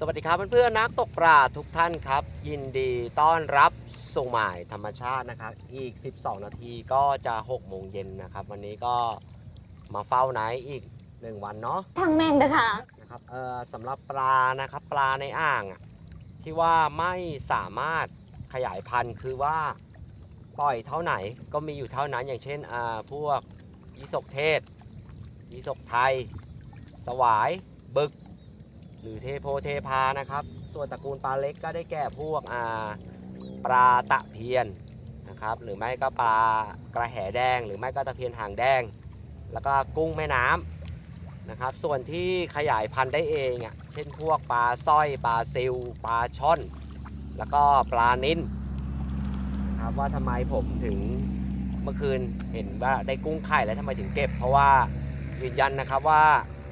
สวัสดีครับเพื่อนๆนักตกปลาทุกท่านครับ ยินดีต้อนรับสู่หมายธรรมชาตินะครับ อีก 12 นาทีก็จะ6โมงเย็นนะครับ วันนี้ก็มาเฝ้าไนท์อีก1วันเนาะทางแม่งเลยค่ะนะครับเอ่อสำหรับปลานะครับปลาในอ่างอะที่ว่าไม่สามารถขยายพันธุ์คือว่าปล่อยเท่าไหนก็มีอยู่เท่านั้นอย่างเช่นอ่าพวกยีสกเทศยีสกไทย สวายบึก หรือเทโพเทพานะครับ ส่วนตระกูลปลาเล็กก็ได้แก่พวกปลาตะเพียนนะครับ หรือไม่ก็ปลากระแหแดง หรือไม่ก็ตะเพียนหางแดง แล้วก็กุ้งแม่น้ำนะครับ ส่วนที่ขยายพันธุ์ได้เองอะเช่นพวกปลาสร้อยปลาซิลปลาช่อน แล้วก็ปลานิ้นนะครับว่าทำไมผมถึงเมื่อคืนเห็นว่าได้กุ้งไข่แล้วทำไมถึงเก็บ เพราะว่ายืนยันนะครับว่า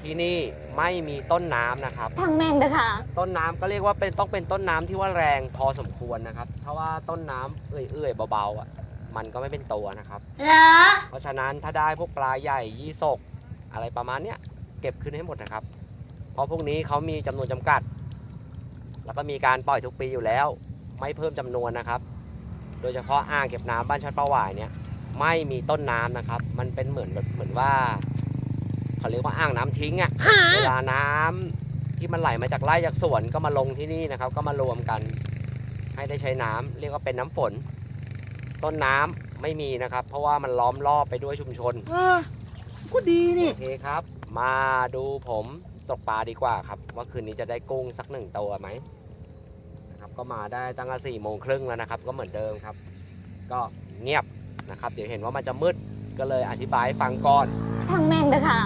ที่นี่ ไม่มีต้นน้ำนะครับ ทางแม่งเลยค่ะต้นน้ำก็เรียกว่าเป็นต้องเป็นต้นน้ำที่ว่าแรงพอสมควรนะครับถ้าว่าต้นน้ำเอื่อยๆเบาๆอะมันก็ไม่เป็นตัวนะครับ เหรอเพราะฉะนั้นถ้าได้พวกปลาใหญ่ยี่สกอะไรประมาณเนี้ยเก็บขึ้นให้หมดนะครับ เพราะพวกนี้เขามีจำนวนจำกัด แล้วก็มีการปล่อยทุกปีอยู่แล้ว ไม่เพิ่มจำนวนนะครับ โดยเฉพาะอ่างเก็บน้ำบ้านชัดประหวายเนี่ยไม่มีต้นน้ำนะครับ มันเป็นเหมือนแบบเหมือนว่า เขาเรียกว่าอ่างน้ำทิ้งอะ่ะเวลาน้ำที่มันไหลมาจากไร่จากสวนก็มาลงที่นี่นะครับ ก็มารวมกัน ให้ได้ใช้น้ำเรียกว่าเป็นน้ำฝน ต้นน้ำไม่มีนะครับ เพราะว่ามันล้อมรอบไปด้วยชุมชนเออก็ดีนี่โอเคครับ มาดูผมตกปลาดีกว่าครับ ว่าคืนนี้จะได้กุ้งสักหนึ่งตัวไหมนะครับ ก็มาได้ตั้งแต่สี่โมงครึ่งแล้วนะครับ ก็เหมือนเดิมครับ ก็เงียบนะครับ เดี๋ยวเห็นว่ามันจะมืดก็เลยอธิบายให้ฟังก่อน ทางแม่งเลยค่ะ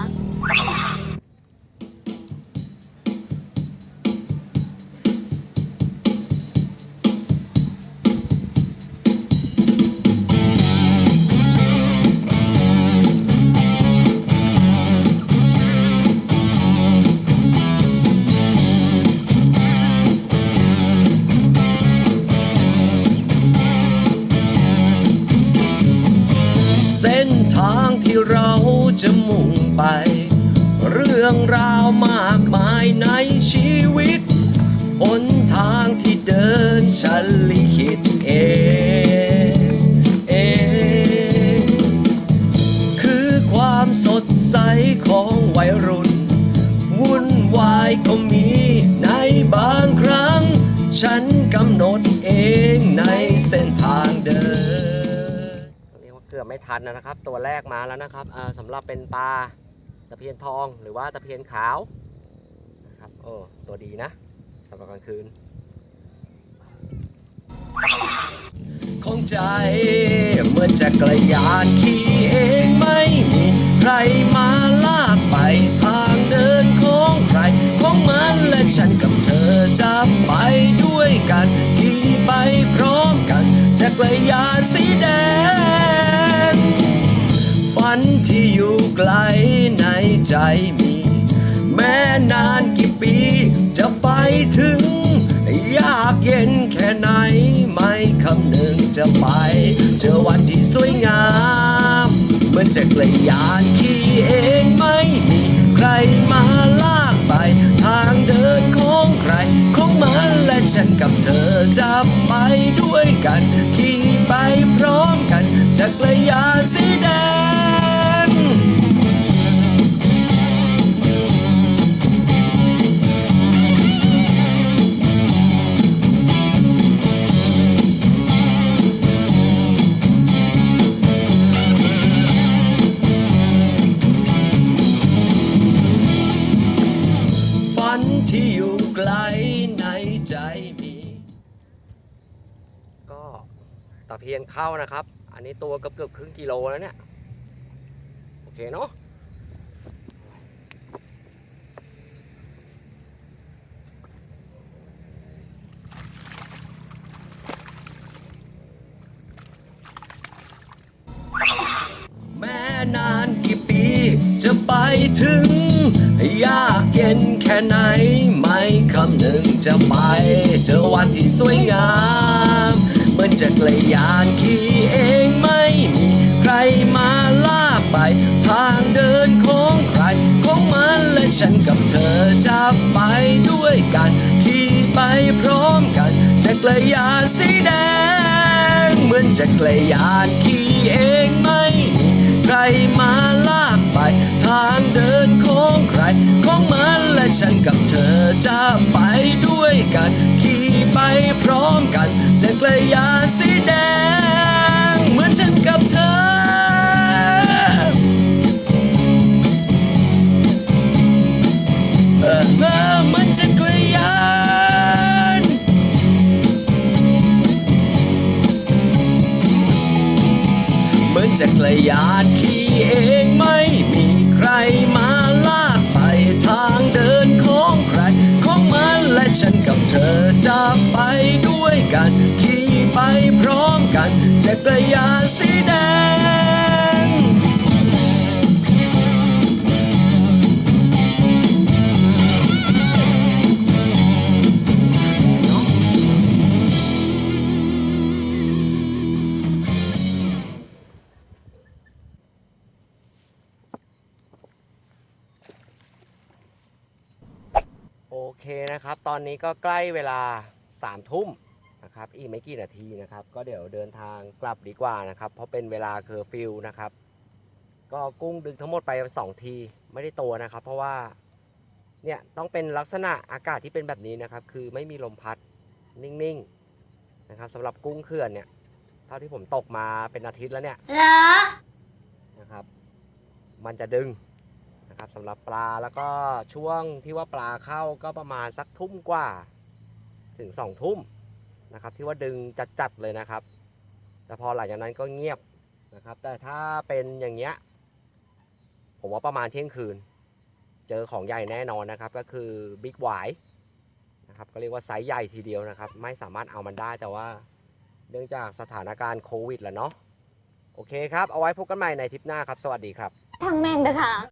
างที่เราจะมุ่งไป เรื่องราวมากมายในชีวิตหนทางที่เดินฉันลิขิตเองเองคือความสดใสของวัยรุ่น วุ่นวายก็มีในบางครั้ง ฉันกำหนดเองในเส้นทางเดิน เกือบไม่ทันนะครับ ตัวแรกมาแล้วนะครับอ่าสำหรับเป็นปลาตะเพียนทองหรือว่าตะเพียนขาวนะครับโอ้ตัวดีนะสำหรับกลางคืนของใจเหมือนจักรยานขี่เองไม่มีใครมาลากไปทางเดินของใครของมันและฉันกับเธอจะไปด้วยกันขี่ไปพร้อมกันจักรยานสีแดง ฝันที่อยู่ไกลในใจมี แม้นานกี่ปีจะไปถึง ยากเย็นแค่ไหนไม่คำนึงจะไป เจอวันที่สวยงามเหมือนจักรยานขี่เองไม่มีใครมาลากไป ทางเดินของใคร ของมันและฉันกับเธอจะไปด้วยกันขี่ ตะเพียนเข้านะครับ อันนี้ตัวเกือบเกือบครึ่งกิโลแล้วเนี่ย โอเคเนาะแม้นานกี่ปีจะไปถึง ยากเย็นแค่ไหน ไม่คำหนึ่งจะไป เจอวันที่สวยงามเหมือนจักรยา ฉันกับเธอจะไปด้วยกัน ขี่ไปพร้อมกันจักรยานสีแดง เหมือนจักรยานขี่เองไม่มีใครมาลากไป ทางเดินของใคร ของมันและฉันกับเธอจะไปด้วยกัน ขี่ไปพร้อมกันจักรยานสี จักรยานขี่เองไม่มีใครมาลากไปทางเดินของใคร ของมันและฉันกับเธอจะไปด้วยกัน ขี่ไปพร้อมกันจักรยานสีแดง โอเคนะครับ ตอนนี้ก็ใกล้เวลา3ามทุ่มนะครับ อีกไม่กี่นาทีนะครับ ก็เดี๋ยวเดินทางกลับดีกว่านะครับ เพราะเป็นเวลาเคอร์ฟิวนะครับ ก็กุ้งดึงทั้งหมดไป 2 ทีไม่ได้ตัวนะครับ เพราะว่าเนี่ยต้องเป็นลักษณะอากาศที่เป็นแบบนี้นะครับ คือไม่มีลมพัดนิ่งๆนะครับสำหรับกุ้งเขื่อนเนี่ยเท่าที่ผมตกมาเป็นอาทิตย์แล้วเนี่ยเหรอนะครับ มันจะดึง นะครับสำหรับปลาแล้วก็ช่วงที่ว่าปลาเข้าก็ประมาณสักทุ่มกว่า ถึงสองทุ่มนะครับ ที่ว่าดึงจัดๆเลยนะครับ แต่พอหลังจากนั้นก็เงียบนะครับ แต่ถ้าเป็นอย่างเงี้ยผมว่าประมาณเที่ยงคืน เจอของใหญ่แน่นอนนะครับ ก็คือบิ๊กหวายนะครับก็เรียกว่าไซส์ใหญ่ทีเดียวนะครับ ไม่สามารถเอามันได้แต่ว่าเนื่องจากสถานการณ์โควิดแหละเนาะโอเคครับ เอาไว้พบกันใหม่ในทริปหน้าครับ สวัสดีครับช่างแม่งเถอะค่ะ